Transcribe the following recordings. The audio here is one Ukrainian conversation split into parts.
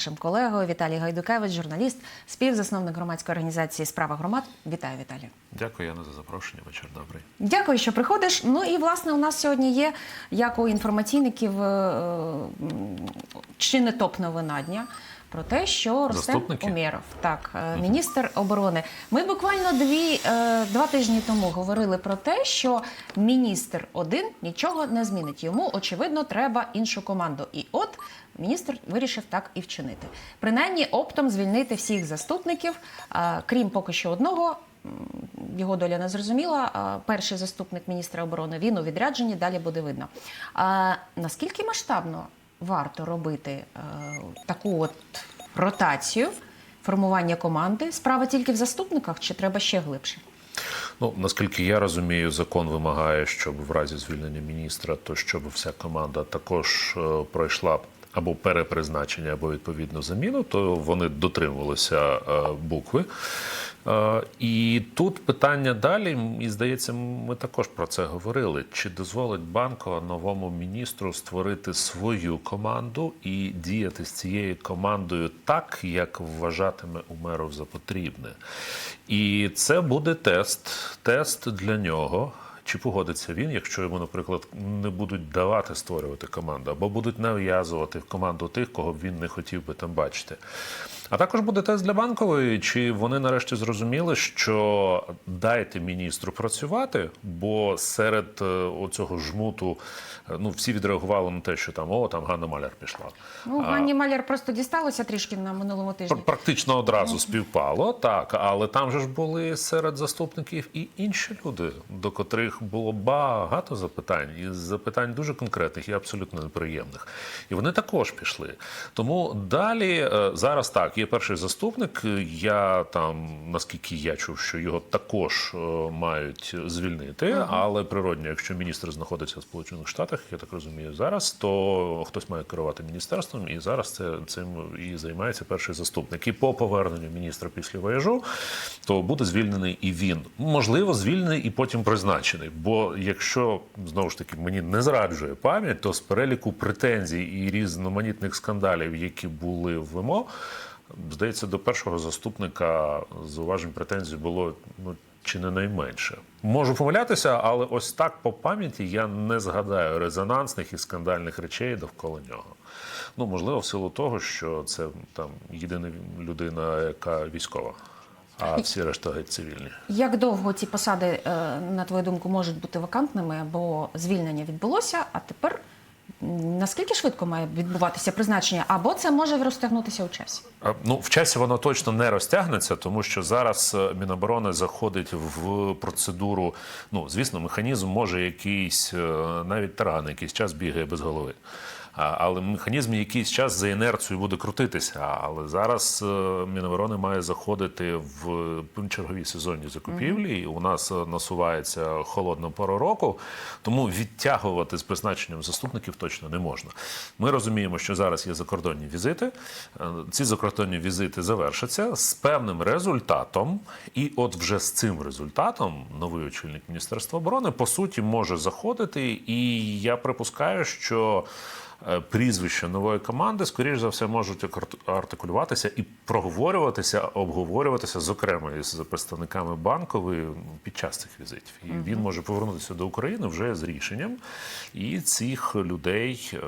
Нашим колегою Віталій Гайдукевич, журналіст, співзасновник громадської організації Справа громад. Вітаю, Віталію. Дякую, Яна, за запрошення. Вечір добрий. Дякую, що приходиш. Ну і власне у нас сьогодні є, як у інформаційників, е, чи не топ новина дня. Про те, що Ростем? Умєров, так, е, міністр оборони. Ми буквально дві е, два тижні тому говорили про те, що міністр один нічого не змінить. Йому очевидно треба іншу команду. І от міністр вирішив так і вчинити. Принаймні, оптом звільнити всіх заступників, е, крім поки що одного. Його доля не зрозуміла. Перший заступник міністра оборони він у відрядженні. Далі буде видно. А наскільки масштабно варто робити е, таку от ротацію, формування команди? Справа тільки в заступниках, чи треба ще глибше? Ну наскільки я розумію, закон вимагає, щоб в разі звільнення міністра, то щоб вся команда також е, пройшла або перепризначення, або відповідну заміну, то вони дотримувалися е, букви. Е, І тут питання далі, і здається, ми також про це говорили. Чи дозволить банко новому міністру створити свою команду і діяти з цією командою так, як вважатиме Умеров за потрібне? І це буде тест, тест для нього. Чи погодиться він, якщо йому, наприклад, не будуть давати створювати команду, або будуть нав'язувати в команду тих, кого б він не хотів би там бачити. А також буде тест для банкової, чи вони нарешті зрозуміли, що дайте міністру працювати, бо серед е, оцього жмуту е, ну всі відреагували на те, що там о, там Ганна Маляр пішла. Ну, Ганні Маляр просто дісталося трішки на минулому тижні. Практично одразу співпало, так, але там же ж були серед заступників і інші люди, до котрих було багато запитань, і запитань дуже конкретних і абсолютно неприємних. І вони також пішли. Тому далі е, зараз так, є перший заступник. Я там, наскільки я чув, що його також е, мають звільнити, але природньо, якщо міністр знаходиться в Сполучених Штатах, я так розумію, зараз, то хтось має керувати міністерством, і зараз це цим і займається перший заступник. І по поверненню міністра після вояжу, то буде звільнений і він. Можливо, звільнений і потім призначений. Бо якщо знову ж таки мені не зраджує пам'ять, то з переліку претензій і різноманітних скандалів, які були в ВМО, здається, до першого заступника зауважень претензій було ну. Чи не найменше можу помилятися, але ось так по пам'яті я не згадаю резонансних і скандальних речей довкола нього. Ну можливо, в силу того, що це там єдина людина, яка військова, а всі решта геть цивільні. Як довго ці посади, е, на твою думку, можуть бути вакантними, бо звільнення відбулося, а тепер наскільки швидко має відбуватися призначення? Або це може розтягнутися у часі? Ну, в часі воно точно не розтягнеться, тому що зараз е, Міноборони заходить в процедуру. Ну, звісно, механізм може якийсь, е, навіть таран, якийсь час бігає без голови. Але механізм якийсь час за інерцією буде крутитися. Але зараз е, Міноборони має заходити в чергові сезонні закупівлі. І у нас е, насувається холодна пора року, тому відтягувати з призначенням заступників точно не можна. Ми розуміємо, що зараз є закордонні візити. Е, Ці закордонні візити завершаться з певним результатом, і от вже з цим результатом новий очільник Міністерства оборони по суті може заходити. І я припускаю, що прізвища нової команди, скоріш за все, можуть артикулюватися і проговорюватися, обговорюватися, зокрема із представниками банкової під час цих візитів. І він може повернутися до України вже з рішенням і цих людей е,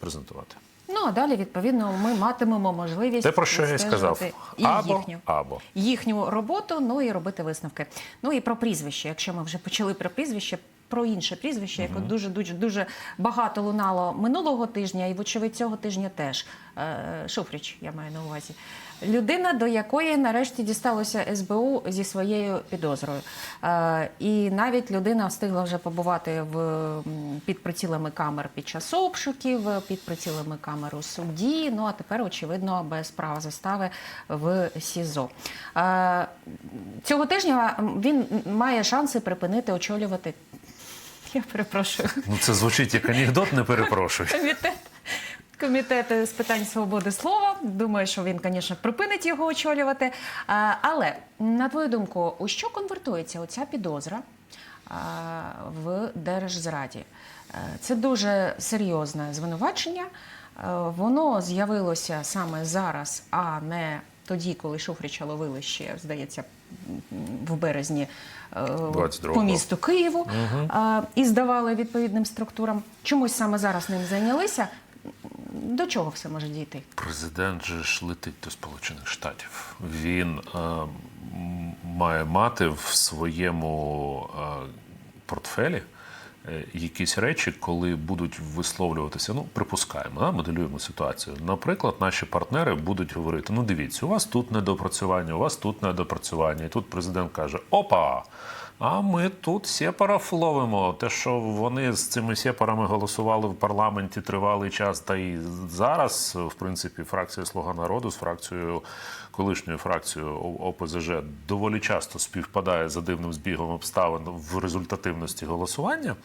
презентувати. Ну а далі, відповідно, ми матимемо можливість Те, про що я сказав. і Або, їхню. або. їхню роботу, ну і робити висновки. Ну і про прізвище. Якщо ми вже почали про прізвище, про інше прізвище, яке дуже дуже дуже багато лунало минулого тижня, і вочевидь цього тижня теж. Е, Шуфрич, я маю на увазі. Людина, до якої нарешті дісталося СБУ зі своєю підозрою. Е, і навіть людина встигла вже побувати в, під прицілами камер під час обшуків, під прицілами камер у суді. Ну а тепер, очевидно, без права застави в СІЗО. Е, цього тижня він має шанси припинити очолювати. Я перепрошую. Ну це звучить як анекдот, не перепрошую. Комітет. Комітет з питань свободи слова. Думаю, що він, звісно, припинить його очолювати. Але на твою думку, у що конвертується оця підозра в держзраді? Це дуже серйозне звинувачення. воно з'явилося саме зараз, а не тоді, коли Шуфрича ловили ще, здається, в березні е, по місту Києву е, і здавали відповідним структурам. Чомусь саме зараз ним зайнялися. До чого все може дійти? Президент же ж летить до Сполучених Штатів. Він е, має мати в своєму е, портфелі якісь речі, коли будуть висловлюватися. Ну, припускаємо, да, моделюємо ситуацію. Наприклад, наші партнери будуть говорити: ну, дивіться, у вас тут недопрацювання, у вас тут недопрацювання. І тут президент каже: Опа! А ми тут сепаров ловимо. Те, що вони з цими сепарами голосували в парламенті тривалий час, та й зараз, в принципі, фракція Слуга народу з фракцією колишньою фракцією ОПЗЖ доволі часто співпадає за дивним збігом обставин в результативності голосування.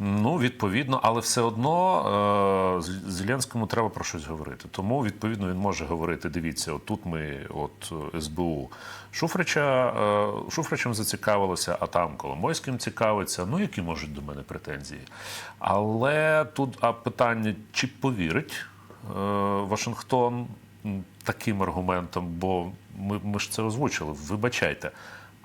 Ну, відповідно, але все одно е, Зеленському треба про щось говорити. Тому, відповідно, він може говорити: дивіться, отут ми, от е, СБУ Шуфрича, е, Шуфричем зацікавилося, а там Коломойським цікавиться. Ну, які можуть до мене претензії? Але тут а питання, чи повірить е, Вашингтон таким аргументам, бо ми, ми ж це озвучили. Вибачайте.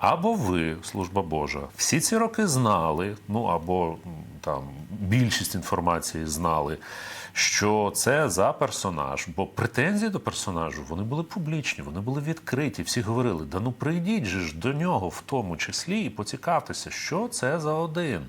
Або ви, служба Божа, всі ці роки знали, ну або там більшість інформації знали, що це за персонаж. Бо претензії до персонажу вони були публічні, вони були відкриті. Всі говорили: да ну прийдіть же ж до нього в тому числі і поцікавтеся, що це за один.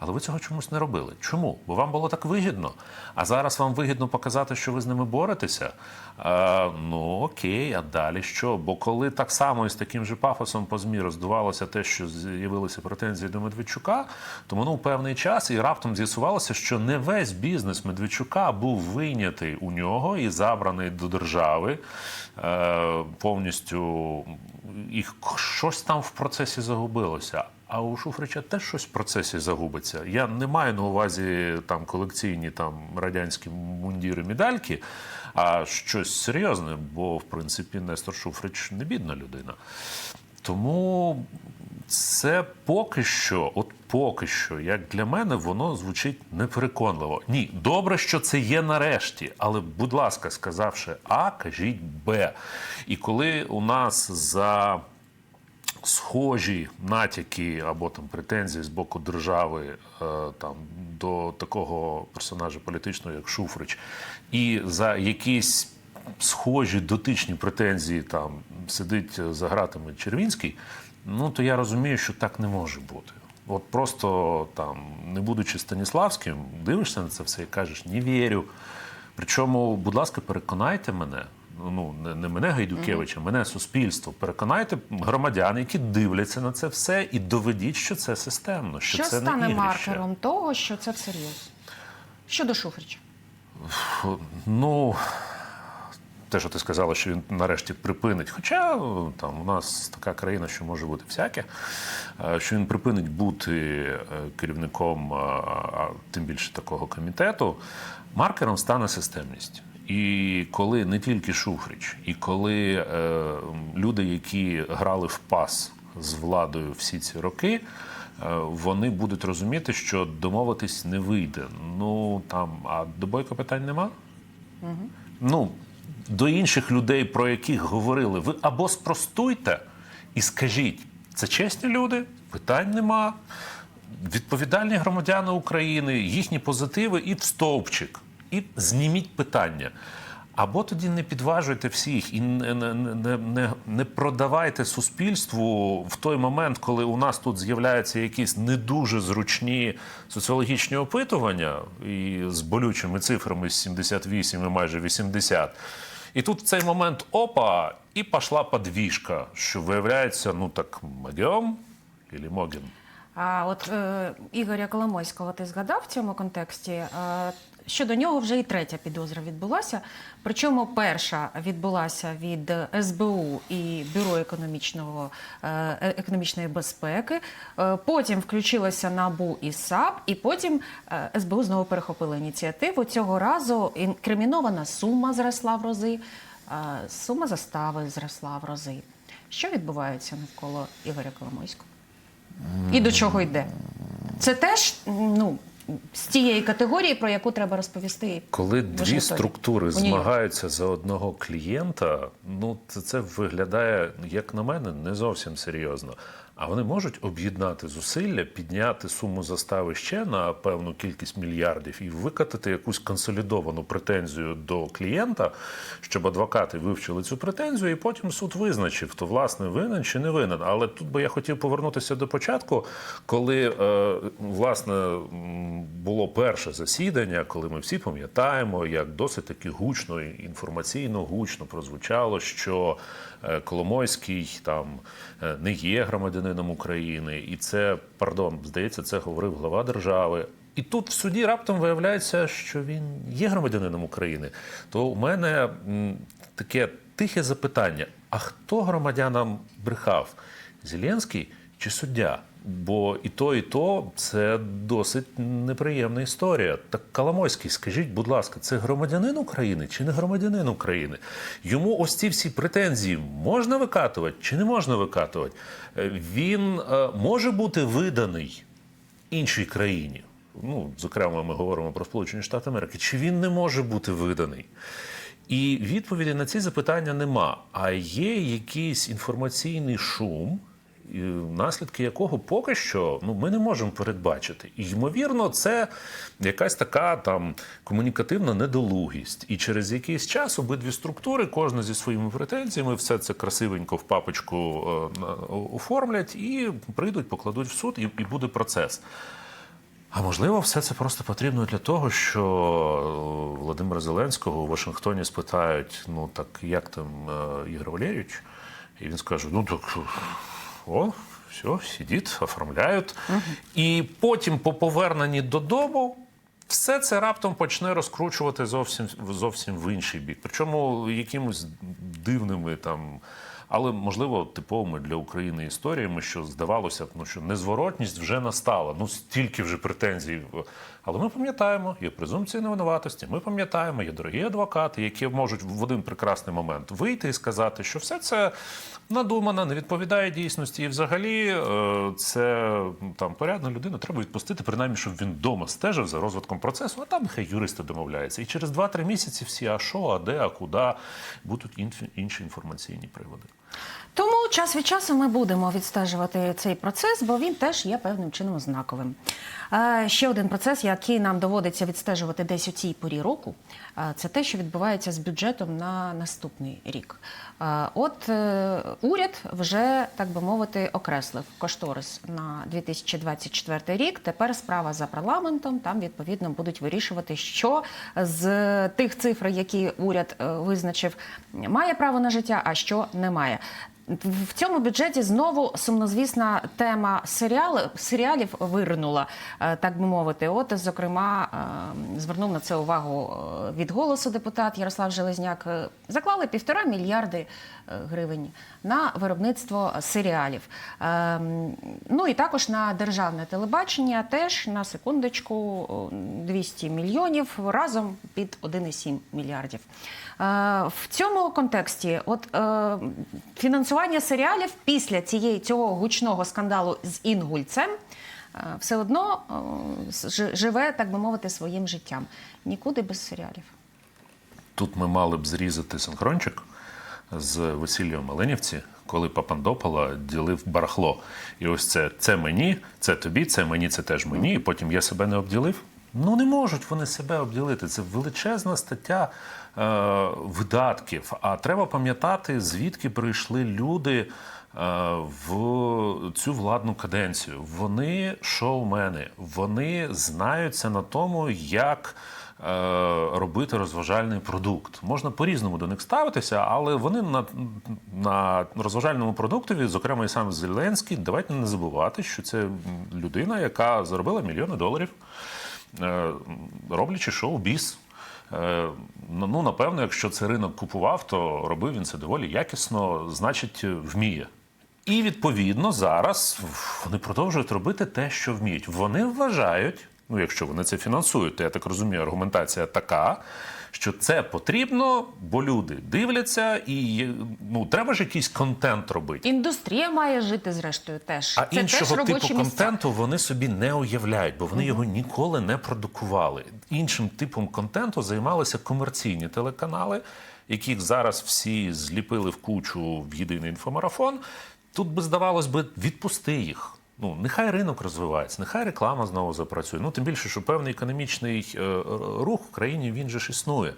Але ви цього чомусь не робили. Чому? Бо вам було так вигідно. А зараз вам вигідно показати, що ви з ними боретеся. Е, ну окей, а далі що? Бо коли так само і з таким же пафосом по ЗМІ роздувалося те, що з'явилися претензії до Медведчука, то минув певний час і раптом з'ясувалося, що не весь бізнес Медведчука був вийнятий у нього і забраний до держави е, повністю. І щось там в процесі загубилося. А у Шуфрича теж щось в процесі загубиться. Я не маю на увазі там колекційні там радянські мундіри медальки, а щось серйозне, бо в принципі Нестор Шуфрич не бідна людина. Тому це поки що, от поки що, як для мене, воно звучить непереконливо. Ні, добре, що це є нарешті, але, будь ласка, сказавши А, кажіть Б. І коли у нас за схожі натяки або там претензії з боку держави е, там до такого персонажа політичного, як Шуфрич, і за якісь схожі дотичні претензії там сидить за гратами Червінський, ну то я розумію, що так не може бути. От просто там, не будучи Станіславським, дивишся на це все і кажеш, не вірю. Причому, будь ласка, переконайте мене, ну не, не мене Гайдукевича, мене суспільство. Переконайте громадян, які дивляться на це все, і доведіть, що це системно, що, Що це стане не маркером того, що це всерйоз? Щодо Шуфрича. Ну, те, що ти сказала, що він нарешті припинить. Хоча там у нас така країна, що може бути всяке, е, що він припинить бути е, керівником, а тим більше такого комітету, маркером стане системність. І коли не тільки Шуфрич, і коли е, люди, які грали в пас з владою всі ці роки, е, вони будуть розуміти, що домовитись не вийде. Ну там, а до Бойко питань нема? ну, до інших людей, про яких говорили, ви або спростуйте і скажіть, це чесні люди, питань нема. Відповідальні громадяни України, їхні позитиви і в стовпчик, і зніміть питання. Або тоді не підважуйте всіх і не, не, не, не, продавайте суспільству в той момент, коли у нас тут з'являються якісь не дуже зручні соціологічні опитування і з болючими цифрами з 78 і майже 80. І тут в цей момент опа, і пішла подвіжка, що виявляється, ну так могем или могем. А от е, Ігоря Коломойського ти згадав в цьому контексті. Е, щодо нього вже і третя підозра відбулася. Причому перша відбулася від СБУ і Бюро економічного, е, економічної безпеки. Е, потім включилося НАБУ і САП, і потім е, СБУ знову перехопила ініціативу. Цього разу інкримінована сума зросла в рази, е, сума застави зросла в рази. Що відбувається навколо Ігоря Коломойського? І до чого йде? Це теж ну, з тієї категорії, про яку треба розповісти. Коли дві структури змагаються за одного клієнта, ну це, це виглядає, як на мене, не зовсім серйозно. А вони можуть об'єднати зусилля, підняти суму застави ще на певну кількість мільярдів і викатати якусь консолідовану претензію до клієнта, щоб адвокати вивчили цю претензію, і потім суд визначив, то власне винен чи не винен. Але тут би я хотів повернутися до початку, коли е, власне було перше засідання, коли ми всі пам'ятаємо, як досить таки гучно інформаційно гучно прозвучало, що Коломойський там е, не є громадянином України, і це, пардон, здається, це говорив глава держави. І тут в суді раптом виявляється, що він є громадянином України. То у мене таке тихе запитання: а хто громадянам брехав? Зеленський чи суддя? Бо і то, і то це досить неприємна історія. Так Коломойський, скажіть, будь ласка, це громадянин України чи не громадянин України? Йому ось ці всі претензії можна викатувати чи не можна викатувати? Е, Він е, може бути виданий іншій країні. Ну, зокрема, ми говоримо про Сполучені Штати Америки. Чи він не може бути виданий? І відповіді на ці запитання нема. А є якийсь інформаційний шум, наслідки якого поки що ну, ми не можемо передбачити. І ймовірно, це якась така там комунікативна недолугість. І через якийсь час обидві структури, кожна зі своїми претензіями, все це красивенько в папочку е, оформлять і прийдуть, покладуть в суд, і, і буде процес. А можливо, все це просто потрібно для того, що е, Володимира Зеленського у Вашингтоні спитають: ну так як там е, Ігор Валерійович? І він скаже: ну так о, все, сидіть, оформляють. І потім, по поверненні додому, все це раптом почне розкручувати зовсім зовсім в інший бік. Причому якимось дивними там. Але можливо типовими для України історіями, що здавалося б, ну що незворотність вже настала. Ну стільки вже претензій. Але ми пам'ятаємо, є презумпція невинуватості. Ми пам'ятаємо, є дорогі адвокати, які можуть в один прекрасний момент вийти і сказати, що все це надумано, не відповідає дійсності. І взагалі е, це там порядна людина. Треба відпустити, принаймні, щоб він вдома стежив за розвитком процесу, а там нехай юристи домовляються. І через 2-3 місяці всі, а що, а де, а куди, будуть інші інформаційні приводи. Тому час від часу ми будемо відстежувати цей процес, бо він теж є певним чином знаковим. Ще один процес, який нам доводиться відстежувати десь у цій порі року, це те, що відбувається з бюджетом на наступний рік. От е, уряд вже, так би мовити, окреслив кошторис на 2024 рік. Тепер справа за парламентом. Там відповідно будуть вирішувати, що з тих цифр, які уряд е, визначив, має право на життя, а що не має. В цьому бюджеті знову сумнозвісна тема серіали, серіалів виринула, е, так би мовити. От, зокрема, е, звернув на це увагу е, від голосу депутат Ярослав Железняк. Заклали півтора мільярди е, гривень на виробництво серіалів. Е, Ну і також на державне телебачення теж на секундочку 200 мільйонів разом під 1,7 мільярдів. Е, В цьому контексті, от е, фінансування серіалів після цієї цього гучного скандалу з Інгульцем все одно живе, так би мовити, своїм життям. Нікуди без серіалів. Тут ми мали б зрізати синхрончик з весілля Малинівці, коли Папандопола ділив барахло. І ось це, це мені, це тобі, це мені, це теж мені. І потім я себе не обділив. Ну не можуть вони себе обділити. Це величезна стаття е, видатків. А треба пам'ятати, звідки прийшли люди е, в цю владну каденцію. Вони шоумени, вони знаються на тому, як робити розважальний продукт. Можна по-різному до них ставитися, але вони на, на розважальному продуктові, зокрема і сам Зеленський, давайте не забувати, що це людина, яка заробила мільйони доларів, е, роблячи шоу-біз. Е, Ну, ну, напевно, якщо це ринок купував, то робив він це доволі якісно, значить, вміє. І відповідно зараз вони продовжують робити те, що вміють. Вони вважають, Ну, якщо вони це фінансують, то я так розумію, аргументація така, що це потрібно, бо люди дивляться, і ну треба ж якийсь контент робити. Індустрія має жити зрештою теж. А Це іншого теж типу місця. контенту вони собі не уявляють, бо вони його ніколи не продукували. Іншим типом контенту займалися комерційні телеканали, яких зараз всі зліпили в кучу в єдиний інфомарафон. Тут би здавалось би, відпусти їх. Ну, нехай ринок розвивається, нехай реклама знову запрацює. Ну тим більше, що певний економічний е, рух в країні він же ж існує.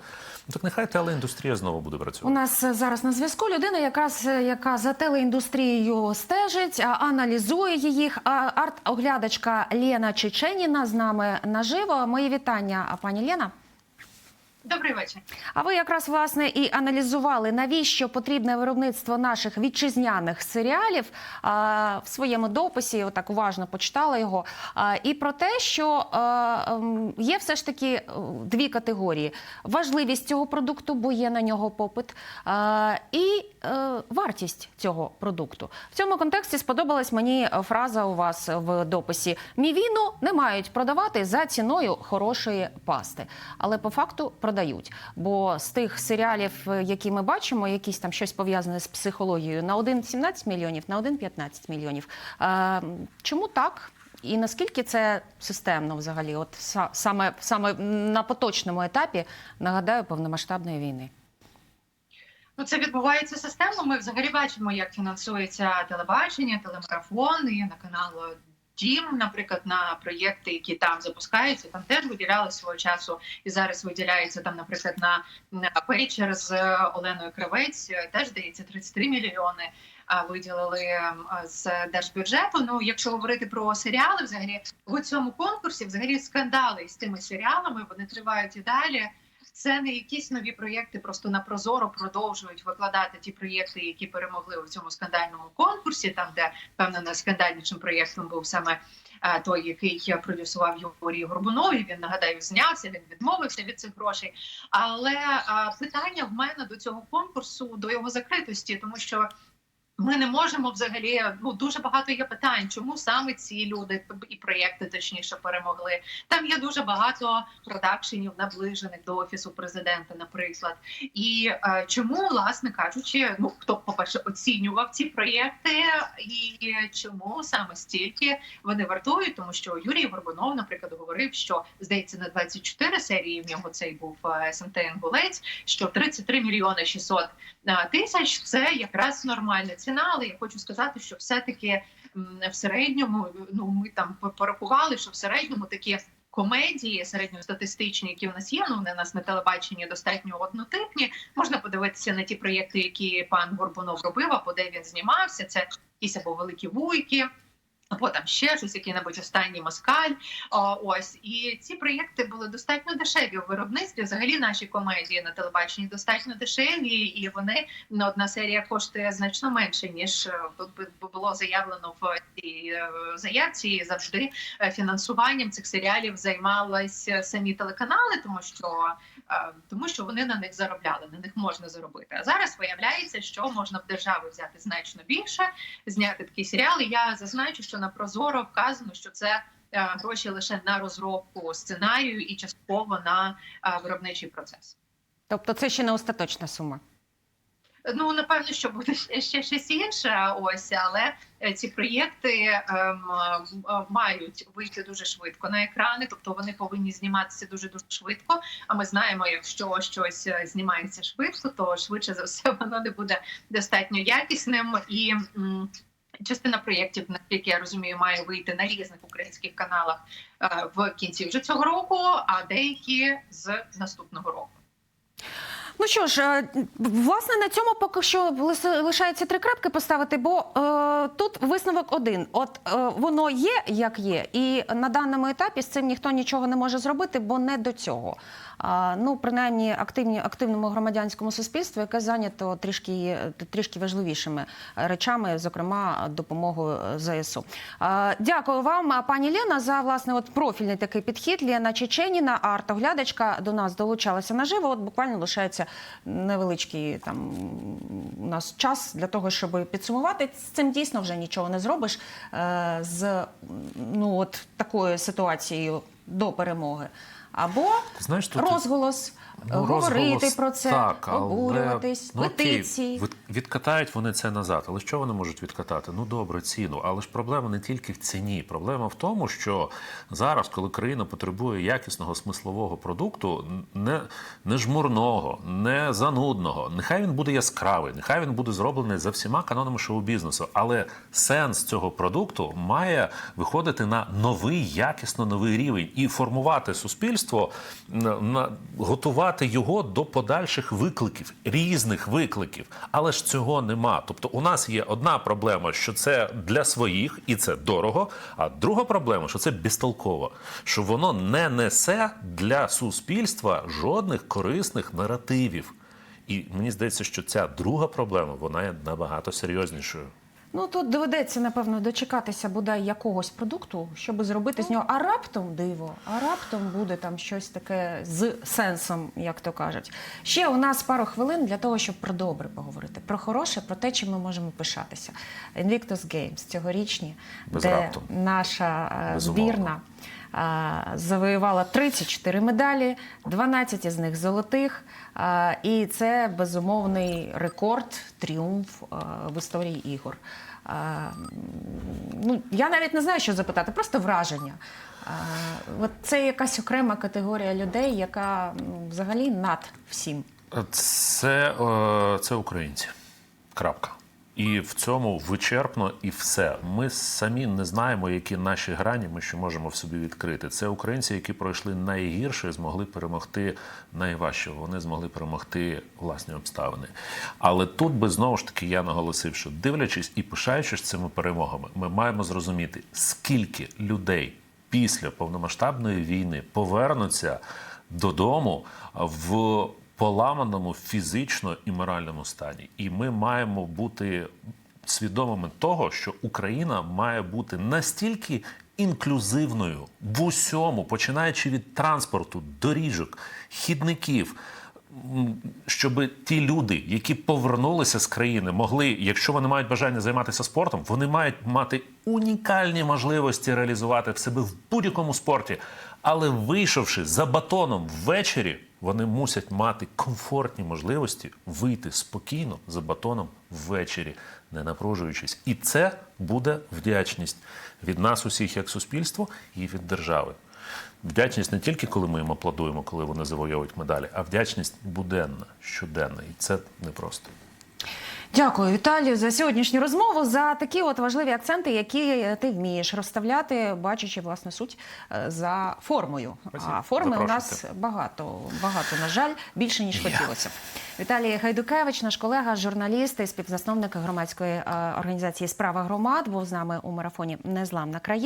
Ну так нехай телеіндустрія знову буде працювати. У нас е, зараз на зв'язку людина, якраз е, яка за телеіндустрією стежить, аналізує їх. А, Арт-оглядачка Лена Чеченіна з нами наживо. Мої вітання, пані Лена. Добрий вечір. А ви якраз власне і аналізували, навіщо потрібне виробництво наших вітчизняних серіалів а, в своєму дописі. Отак уважно почитала його. А, і про те, що а, ем, є все ж таки е, дві категорії: важливість цього продукту, бо є на нього попит, а, і е, вартість цього продукту. В цьому контексті сподобалась мені фраза у вас в дописі: мівіну не мають продавати за ціною хорошої пасти, але по факту продають. Бо з тих серіалів, е, які ми бачимо, якісь там щось пов'язане з психологією, на один 17 мільйонів, на один 15 мільйонів. Е, чому так? І наскільки це системно взагалі? От саме саме на поточному етапі нагадаю повномасштабної війни. Ну, це відбувається системно. Ми взагалі бачимо, як фінансується телебачення, телемарафон і на канал Дім, наприклад, на проєкти, які там запускаються, там теж виділяли свого часу, і зараз виділяється там, наприклад, на, Пейчер з Оленою Кравець, теж здається 33 мільйони. а, Виділили ем, з держбюджету. Ну, якщо говорити про серіали, взагалі в цьому конкурсі, взагалі скандали з тими серіалами вони тривають і далі. Це не якісь нові проєкти, просто на прозоро продовжують викладати ті проєкти, які перемогли у цьому скандальному конкурсі. Там, де певно найскандальнішим проєктом був саме е, той, який продюсував Юрій Горбунов. І Він нагадаю, знявся. Він відмовився від цих грошей. Але е, питання в мене до цього конкурсу, до його закритості, тому що. Ми не можемо взагалі ну дуже багато є питань, чому саме ці люди і проєкти точніше перемогли. Там є дуже багато продакшенів, наближених до офісу президента, наприклад. І е, чому, власне кажучи, ну хто по перше оцінював ці проєкти, і чому саме стільки вони вартують? Тому що Юрій Горбунов, наприклад, говорив, що здається на 24 серії в нього цей був е, СМТ Інгулець, що 33 мільйони 600 е, тисяч це якраз нормальна ціна. Але я хочу сказати, що все-таки в середньому ну ми там порахували, що в середньому такі комедії середньостатистичні, які в нас є. Ну вони в нас на телебаченні достатньо однотипні. Можна подивитися на ті проєкти, які пан Горбунов робив, або де він знімався. Це якісь або великі вуйки. Або там ще щось, який-небудь останній москаль. Ось і ці проєкти були достатньо дешеві у виробництві. Взагалі наші комедії на телебаченні достатньо дешеві, і вони ну, одна серія коштує значно менше ніж е, було заявлено в цій е, заявці. І завжди е, фінансуванням цих серіалів займалися самі телеканали, тому що тому що вони на них заробляли, на них можна заробити. А зараз виявляється, що можна в держави взяти значно більше, зняти такий серіал. І я зазначу, що на Прозоро вказано, що це е, гроші лише на розробку сценарію і частково на е, виробничий процес. Тобто, це ще не остаточна сума. Ну напевно, що буде ще щось інше. Ось але е, ці проєкти ем, мають вийти дуже швидко на екрани, тобто вони повинні зніматися дуже дуже швидко. А ми знаємо, якщо щось знімається швидко, то швидше за все воно не буде достатньо якісним і. м, Частина проєктів, наскільки я розумію, має вийти на різних українських каналах е, в кінці вже цього року, а деякі з наступного року. Ну що ж, е, власне, на цьому поки що лишається три крапки поставити, бо е, тут висновок один: от е, воно є як є, і на даному етапі з цим ніхто нічого не може зробити, бо не до цього. Ну, принаймні, активні, активному громадянському суспільству, яке зайнято трішки, трішки важливішими речами, зокрема допомогою ЗСУ. Дякую вам, пані Лена, за власне от профільний такий підхід. Лена Чеченіна, арт-оглядачка, до нас долучалася наживо. От буквально лишається невеличкий там у нас час для того, щоб підсумувати. З цим дійсно вже нічого не зробиш. Е, з ну от такою ситуацією до перемоги, або Знаєш, тут розголос, Ну, говорити розголос про це, так, але, обурюватись, ну, окей, петиції. відкатають вони це назад. Але що вони можуть відкатати? Ну добре, ціну. Але ж проблема не тільки в ціні. Проблема в тому, що зараз, коли країна потребує якісного смислового продукту, не, не жмурного, не занудного, нехай він буде яскравий, нехай він буде зроблений за всіма канонами шоу-бізнесу. Але сенс цього продукту має виходити на новий, якісно новий рівень і формувати суспільство, на, на, готувати його до подальших викликів, різних викликів. Але ж цього нема. Тобто, у нас є одна проблема, що це для своїх і це дорого. А друга проблема, що це безтолково, що воно не несе для суспільства жодних корисних наративів. І мені здається, що ця друга проблема вона є набагато серйознішою. Ну тут доведеться напевно дочекатися бодай якогось продукту, щоб зробити з нього. А раптом диво, а раптом буде там щось таке з сенсом, як то кажуть. Ще у нас пару хвилин для того, щоб про добре поговорити, про хороше, про те, чим ми можемо пишатися. Invictus Games цьогорічні, Без де раптом. наша е, Безумовно. збірна. Завоювала 34 медалі, 12 із них золотих. І це безумовний рекорд, тріумф в історії ігор. Ну, я навіть не знаю, що запитати, просто враження. От це якась окрема категорія людей, яка взагалі над всім. Це, е, це українці. Крапка. І в цьому вичерпно і все. Ми самі не знаємо, які наші грані ми ще можемо в собі відкрити. Це українці, які пройшли найгірше, змогли перемогти найважче. Вони змогли перемогти власні обставини. Але тут би знову ж таки я наголосив, що дивлячись і пишаючись цими перемогами, ми маємо зрозуміти, скільки людей після повномасштабної війни повернуться додому в поламаному фізично і моральному стані. І ми маємо бути свідомими того, що Україна має бути настільки інклюзивною в усьому, починаючи від транспорту, доріжок, хідників. Щоб ті люди, які повернулися з країни, могли, якщо вони мають бажання займатися спортом, вони мають мати унікальні можливості реалізувати в себе в будь-якому спорті. Але вийшовши за батоном ввечері, вони мусять мати комфортні можливості вийти спокійно за батоном ввечері, не напружуючись. І це буде вдячність від нас, усіх, як суспільство, і від держави. Вдячність не тільки коли ми їм аплодуємо, коли вони завойовують медалі, а вдячність буденна, щоденна. І це непросто. Дякую, Віталію, за сьогоднішню розмову, за такі от важливі акценти, які ти вмієш розставляти, бачачи власне суть е, за формою. Спасибо. А форми у нас багато, багато, на жаль, більше ніж хотілося. Віталій Гайдукевич, наш колега, журналіст і співзасновник громадської е, організації Справа громад, був з нами у марафоні Незламна країна.